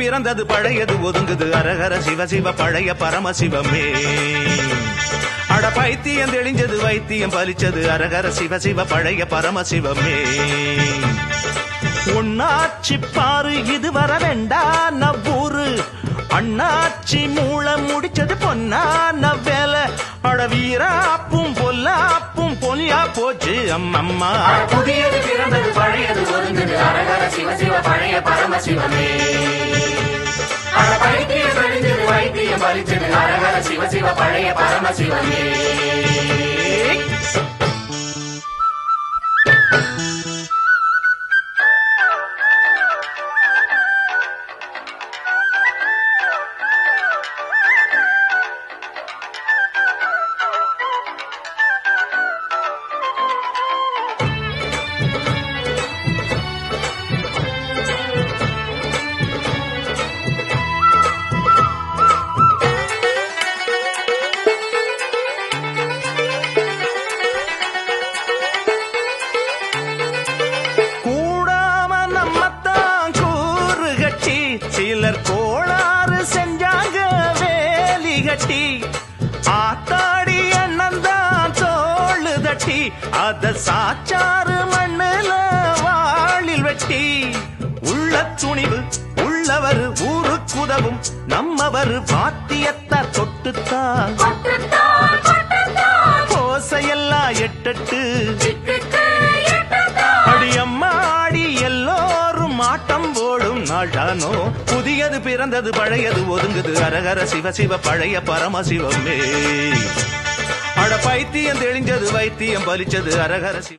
பிறந்தது பழையது ஒதுங்குது. அரகர சிவ சிவ பழைய பரமசிவமே அட பைத்தியம் தெளிஞ்சது வைத்தியம் பலிச்சது. அரகர சிவ சிவ பழைய பரமசிவமே உன்னாச்சி பாரு இது வர வேண்டா நவ்வூரு. அண்ணாச்சி மூளை முடிச்சது பொன்னா வேலை அட வீராப்பும் பொல்லாப்பும் பொலியா போச்சு அம்மம்மா. புதியது பிறந்தது பழையது ஒதுங்குது. அரகர சிவ சிவ பழைய பரமசிவமே வைத்தியம் பலிச்சது அரகர சிவ சிவ பழைய பரமசிவமே சிலர் கோளாறு செஞ்சாங்க வேலி கட்டி. ஆத்தாடி அண்ணன் தான் தோளு தட்டி. அத சாச்சாறு மண்ணுல வாளில் வெட்டி. உள்ள துணிவு உள்ளவர் ஊருக்குதவும் நம்மவர் வாத்தியத்தை தொட்டுத்தான். கோசையெல்லாம் எட்டட்டு. நாட்டானோ புதியது பிறந்தது பழையது ஒதுங்குது. அரகர சிவ சிவ பழைய பரமசிவமே. அட பைத்தியம் தெளிஞ்சது வைத்தியம் பலிச்சது அரகர சிவ